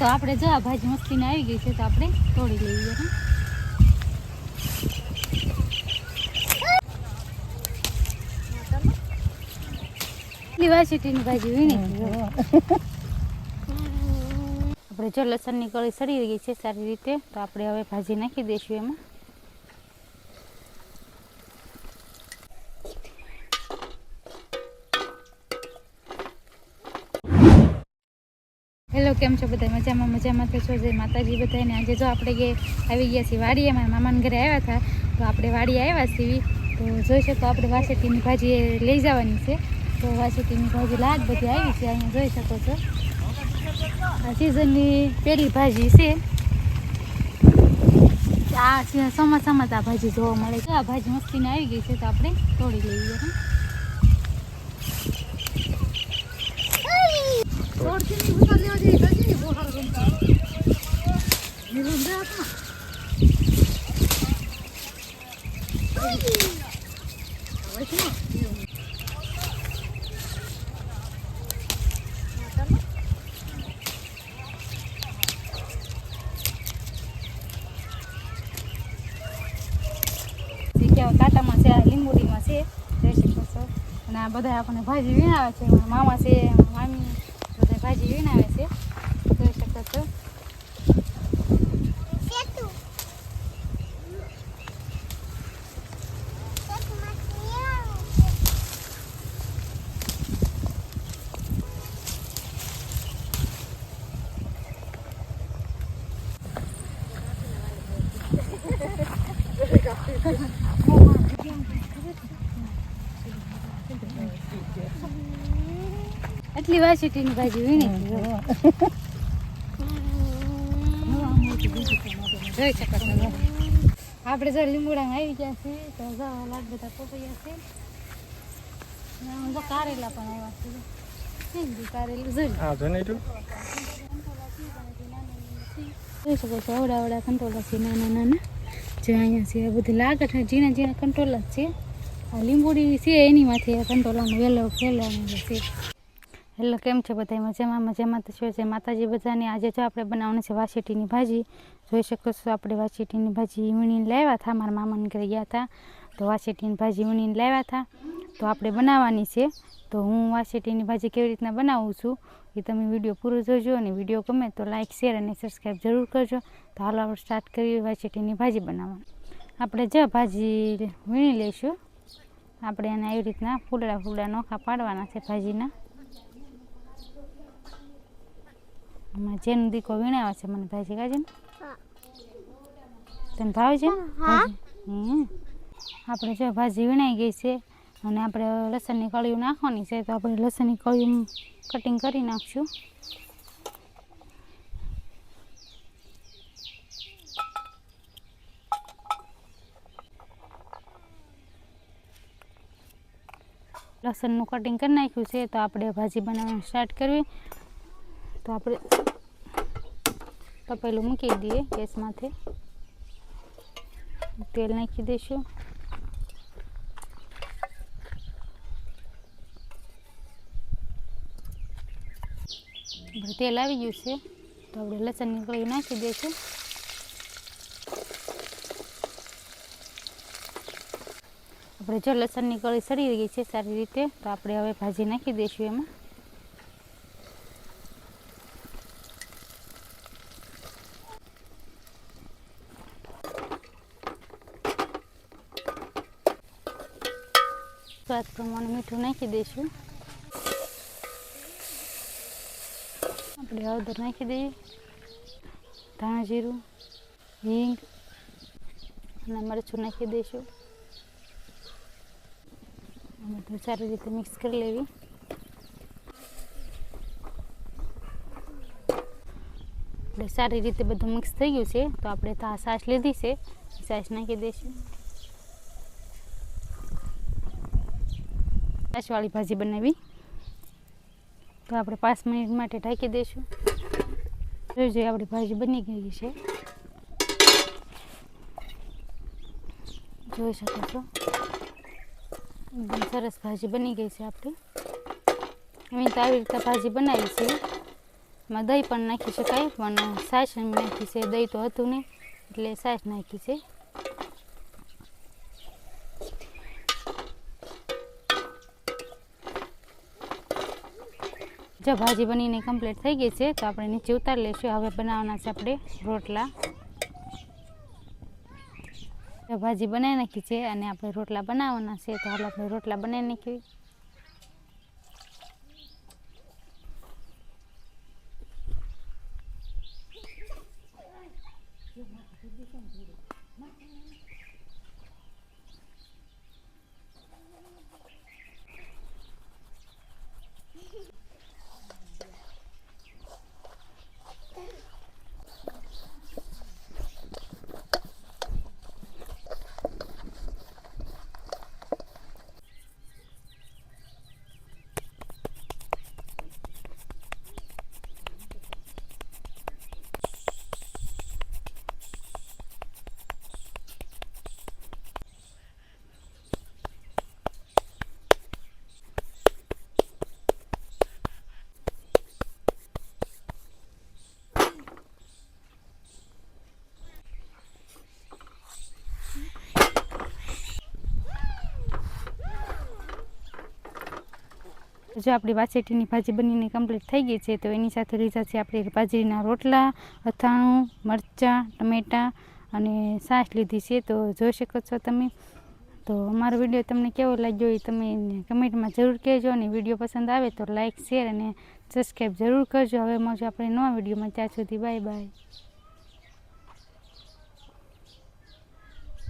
તો આપણે જો આ ભાજી મસ્તીને આવી ગઈ છે તો આપણે તોડી લઈએ વાસીટીની ભાજી વીણી આપણે જો લસણની કળી સડી ગઈ છે સારી રીતે તો આપણે હવે ભાજી નાખી દઈશું એમાં. હેલો, કેમ છો બધા મજામાં મજામાં તો છો જય માતાજી બધાને આજે જો આપણે કે આવી ગયા છીએ વાડીએ, મારા મામાના ઘરે આવ્યા હતા, તો આપણે વાડીએ આવ્યા છીએ. તો જોઈ શકો આપણે વાસેટીની ભાજી લઈ જવાની છે. તો વાસેટીની ભાજી લાગ બધી આવી છે, અહીંયા જોઈ શકો છો. આ સિઝનની પહેલી ભાજી છે. આ ચોમાસામાં જ આ ભાજી જોવા મળે છે. આ ભાજી મસ્તીને આવી ગઈ છે, તો આપણે તોડી લઈએ હે. શીખ્યા કાંટામાં છે લીંબુડીમાં છે શકો છો અને આ બધા આપણને ભાજી વીણાવે છે, મામા છે, મામી ભાજી વીણાવે છે જોઈ શકો છો એટલી વાસીટીની ભાજી વીણી જોઈ શકો છો આપણે જો લીંબુડામાં આવી ગયા છીએ તો જવા લાગ બધા પોપૈયા છે. કારેલા પણ આવ્યા છે કારેલું જોઈ શકો છો અવડા અવડા કંટોલા છે નાના નાના. જે અહીંયા છે બધી લાગત ઝીણા ઝીણા કંટોલા જ છે. આ લીંબુડી છે એની માથે કંટોલાનો વેલો ફેલાવાનું છે. હેલો, કેમ છે બધા મજામાં? મજામાં તો છે માતાજી બધાને આજે જો આપણે બનાવવાની છે વાસીટીની ભાજી. જોઈ શકો છો આપણે વાસીટીની ભાજી વીણીને લાવ્યા હતા. મારા મામાને ઘરે ગયા હતા. તો વાસીટીની ભાજી વીણીને લાવ્યા હતા. તો આપણે બનાવવાની છે. તો હું વાસીટીની ભાજી કેવી રીતના બનાવું છું એ તમે વીડિયો પૂરો જોજો અને વીડિયો ગમે તો લાઇક શેર અને સબસ્ક્રાઈબ જરૂર કરજો. તો હાલ આપણે સ્ટાર્ટ કરીએ વાસીટીની ભાજી બનાવવાની. આપણે જ ભાજી વીણી લઈશું, આપણે એને એવી રીતના ફૂલડા ફૂલડા નોખા પાડવાના છે ભાજીના. આમાં જેનો દીકો વીણાવે છે મને ભાજી કાજે તને ભાવે છે. આપણે જો ભાજી વીણાઈ ગઈ છે અને આપણે લસણની કળીઓ નાખવાની છે તો આપણે લસણની કળીઓ કટિંગ કરી નાખશું. લસણનું કટિંગ કરી નાખ્યું છે તો આપણે ભાજી બનાવવાનું સ્ટાર્ટ કરવી. તો આપણે તપેલું મૂકી દઈએ ગેસમાંથી. તેલ નાખી દઈશું. તેલ આવી ગયું છે. તો આપણે લસણની કળી નાખી દઈશું. આપણે જો લસણની કળી સડી ગઈ છે સારી રીતે, તો આપણે હવે ભાજી નાખી દઈશું એમાં. સ્વાદ પ્રમાણે મીઠું નાખી દઈશું. આપણે હળદર નાખી દઈએ. ધાણા જીરું, હિંગ અને મરચું નાખી દઈશું. બધું સારી રીતે મિક્સ કરી લેવી. આપણે સારી રીતે બધું મિક્સ થઈ ગયું છે, તો આપણે તો આ સાસ લીધી છે સાસ નાખી દઈશું. છાશવાળી ભાજી બનાવી. તો આપણે પાંચ મિનિટ માટે ઢાંકી દઈશું. જોઈ જોઈએ આપણી ભાજી બની ગઈ છે. જોઈ શકો છો. એકદમ સરસ ભાજી બની ગઈ છે આપણી. અમે તો આવી રીતે ભાજી બનાવી છે. એમાં દહીં પણ નાખી શકાય, પણ સાસ નાખી છે. દહીં તો હતું નહીં, એટલે સાસ નાખી છે. જો ભાજી બનીને કમ્પ્લીટ થઈ ગઈ છે, તો આપણે નીચે ઉતારી લઈશું. હવે બનાવવાના છે આપણે રોટલા. જો ભાજી બનાવી નાખી છે અને આપણે રોટલા બનાવવાના છે, તો હાલ આપણે રોટલા બનાવી નાખીએ. જો આપણી વાસેટીની ભાજી બનીને કમ્પ્લીટ થઈ ગઈ છે, તો એની સાથે લીધા છે આપણે બાજરીના રોટલા, અથાણું, મરચાં, ટમેટાં અને છાશ લીધી છે. તો જોઈ શકો છો તમે. તો અમારો વીડિયો તમને કેવો લાગ્યો એ તમે કમેન્ટમાં જરૂર કહેજો અને વીડિયો પસંદ આવે તો લાઇક શેર અને સબસ્ક્રાઈબ જરૂર કરજો. હવે મળજો આપણે નવા વિડીયોમાં. ત્યાં સુધી બાય બાય.